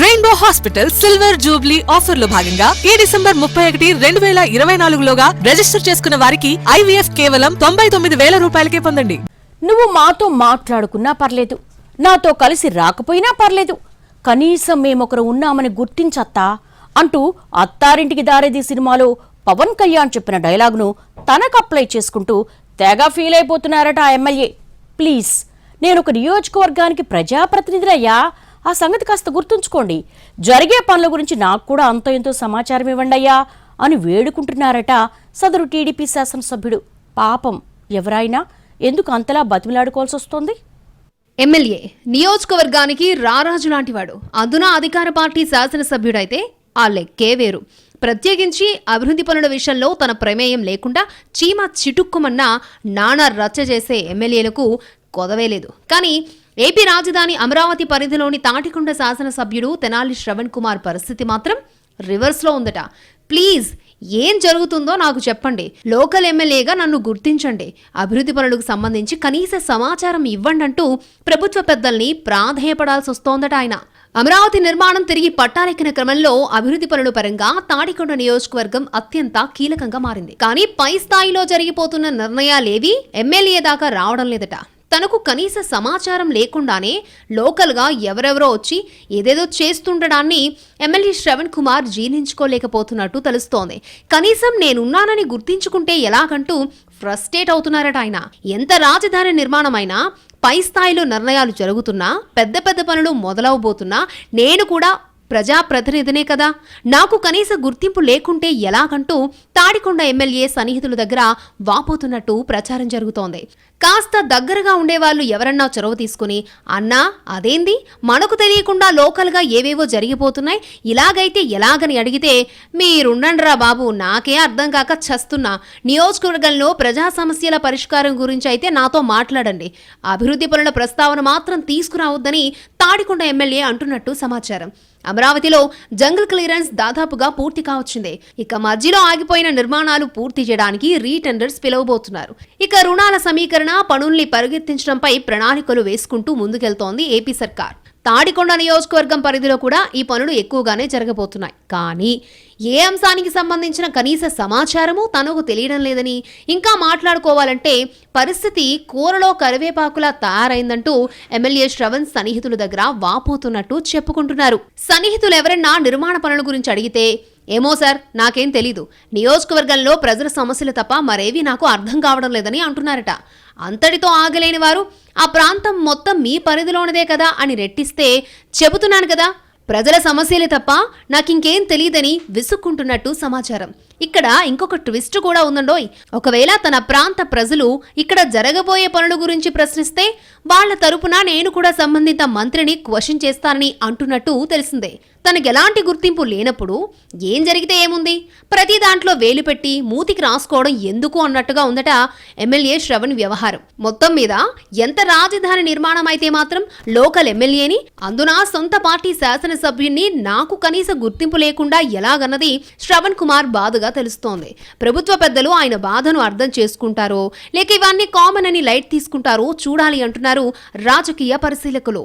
Rainbow hospital silver Jubilee ఆఫర్లో భాగంగా ఈ డిసెంబర్ ముప్పై ఒకటి రెండు వేల ఇరవై నాలుగులోగా రిజిస్టర్ చేసుకున్న వారికి ఐవీఎఫ్ కేవలం తొంభై తొమ్మిది వేల రూపాయలకే పొందండి. నువ్వు మాతో మాట్లాడుకున్నా పర్లేదు నాతో కలిసి రాకపోయినా పర్లేదు. కనీసం మేమొకరు ఉన్నామని గుర్తించత్తా అంటూ అత్తారింటికి దారేది సినిమాలో పవన్ కళ్యాణ్ చెప్పిన డైలాగ్ను తనకు అప్లై చేసుకుంటూ తెగ ఫీల్ అయిపోతున్నారట ఆ ఎమ్మెల్యే. ప్లీజ్ నేను ఒక నియోజకవర్గానికి ప్రజాప్రతినిధినయ్యా ఆ సంగతి కాస్త గుర్తుంచుకోండి. జరిగే పనుల గురించి నాకు కూడా అంతో ఎంతో సమాచారం ఇవ్వండి అయ్యా అని వేడుకుంటున్నారట సదరు టీడీపీ శాసనసభ్యుడు. పాపం ఎవరైనా ఎందుకు అంతలా బతిమిలాడుకోవాల్సి వస్తోంది? ఎమ్మెల్యే నియోజకవర్గానికి రారాజు లాంటివాడు. అధునా అధికార పార్టీ శాసనసభ్యుడైతే ఆ లెక్కే వేరు. ప్రత్యేకించి అభివృద్ధి పనుల విషయంలో తన ప్రమేయం లేకుండా చీమ చిటుక్కుమన్న నానా రచ్చ చేసే ఎమ్మెల్యేలకు కొదవేలేదు కానీ ఏపీ రాజధాని అమరావతి పరిధిలోని తాటికొండ శాసనసభ్యుడు తెనాలి శ్రవణ్ కుమార్ పరిస్థితి మాత్రం రివర్స్లో ఉందట. ప్లీజ్ ఏం జరుగుతుందో నాకు చెప్పండి. లోకల్ ఎమ్మెల్యేగా నన్ను గుర్తించండి. అభివృద్ధి పనులకు సంబంధించి కనీస సమాచారం ఇవ్వండి అంటూ ప్రభుత్వ పెద్దల్ని ప్రాధేయపడాల్సి వస్తోందట ఆయన. అమరావతి నిర్మాణం తిరిగి పట్టాలెక్కిన క్రమంలో అభివృద్ధి పనుల పరంగా తాడికొండ నియోజకవర్గం అత్యంత కీలకంగా మారింది. కానీ పై స్థాయిలో జరిగిపోతున్న నిర్ణయాలేవి ఎమ్మెల్యే దాకా రావడం లేదట. తనకు కనీస సమాచారం లేకుండానే లోకల్గా ఎవరెవరో వచ్చి ఏదేదో చేస్తుండడాన్ని ఎమ్మెల్యే శ్రవణ్ కుమార్ జీర్ణించుకోలేకపోతున్నట్టు తెలుస్తోంది. కనీసం నేనున్నానని గుర్తించుకుంటే ఎలాగంటూ ఫ్రస్ట్రేట్ అవుతున్నారట ఆయన. ఎంత రాజధాని నిర్మాణమైనా పై స్థాయిలో నిర్ణయాలు జరుగుతున్నా పెద్ద పెద్ద పనులు మొదలవబోతున్నా నేను కూడా ప్రజాప్రతినిధినే కదా. నాకు కనీస గుర్తింపు లేకుంటే ఎలాగంటూ తాడికొండ ఎమ్మెల్యే సన్నిహితుల దగ్గర వాపోతున్నట్టు ప్రచారం జరుగుతోంది. కాస్త దగ్గరగా ఉండేవాళ్ళు ఎవరన్నా చొరవ తీసుకుని అన్నా అదేంది? మనకు తెలియకుండా లోకల్గా ఏవేవో జరిగిపోతున్నాయి. ఇలాగైతే ఎలాగని అడిగితే మీరుండండిరా బాబు నాకే అర్థం కాక చస్తున్నా. నియోజకవర్గంలో ప్రజా సమస్యల పరిష్కారం గురించి అయితే నాతో మాట్లాడండి. అభివృద్ధి పనుల ప్రస్తావన మాత్రం తీసుకురావద్దని తాడికొండ ఎమ్మెల్యే అంటున్నట్టు సమాచారం. అమరావతిలో జంగల్ క్లియరెన్స్ దాదాపుగా పూర్తి కావచ్చింది. ఇక మధ్యలో ఆగిపోయిన నిర్మాణాలు పూర్తి చేయడానికి రీటెండర్స్ పిలవబోతున్నారు. ఇక రుణాల సమీకరణ పనుల్ని పరిగెత్తించడంపై ప్రణాళికలు వేసుకుంటూ ముందుకెళ్తోంది ఏపీ సర్కార్. తాడికొండ నియోజకవర్గం పరిధిలో కూడా ఈ పనులు ఎక్కువగానే జరగబోతున్నాయి. కానీ ఏ అంశానికి సంబంధించిన కనీస సమాచారము తనకు తెలియడం లేదని ఇంకా మాట్లాడుకోవాలంటే పరిస్థితి కూరలో కరివేపాకులా తయారైందంటూ ఎమ్మెల్యే శ్రవణ్ సన్నిహితుల దగ్గర వాపోతున్నట్టు చెప్పుకుంటున్నారు. సన్నిహితులు ఎవరన్నా నిర్మాణ పనుల గురించి అడిగితే ఏమో సార్ నాకేం తెలీదు. నియోజకవర్గంలో ప్రజల సమస్యలు తప్ప మరేవి నాకు అర్థం కావడం లేదని అంటున్నారట. అంతటితో ఆగలేని వారు ఆ ప్రాంతం మొత్తం మీ పరిధిలోనిదే కదా అని రెట్టిస్తే చెబుతున్నాను కదా. ప్రజల సమస్యలే తప్ప నాకింకేం తెలియదని విసుక్కుంటున్నట్టు సమాచారం. ఇక్కడ ఇంకొక ట్విస్ట్ కూడా ఉందండోయ్. ఒకవేళ తన ప్రాంత ప్రజలు ఇక్కడ జరగబోయే పనుల గురించి ప్రశ్నిస్తే వాళ్ళ తరపున నేను కూడా సంబంధిత మంత్రిని క్వశ్చన్ చేస్తానని అంటున్నట్టు తెలిసిందే. తనకు ఎలాంటి గుర్తింపు లేనప్పుడు ఏం జరిగితే ఏముంది? ప్రతి దాంట్లో వేలు పెట్టి మూతికి రాసుకోవడం ఎందుకు అన్నట్టుగా ఉందట ఎమ్మెల్యే శ్రవణ్ వ్యవహారం. మొత్తం మీద ఎంత రాజధాని నిర్మాణం అయితే మాత్రం లోకల్ ఎమ్మెల్యేని అందున సొంత పార్టీ శాసనసభ్యున్ని నాకు కనీస గుర్తింపు లేకుండా ఎలాగన్నది శ్రవణ్ కుమార్ బాధగా తెలుస్తోంది. ప్రభుత్వ పెద్దలు ఆయన బాధను అర్థం చేసుకుంటారో లేక ఇవన్నీ కామన్ అని లైట్ తీసుకుంటారో చూడాలి అంటున్నారు రాజకీయ పరిశీలకులు.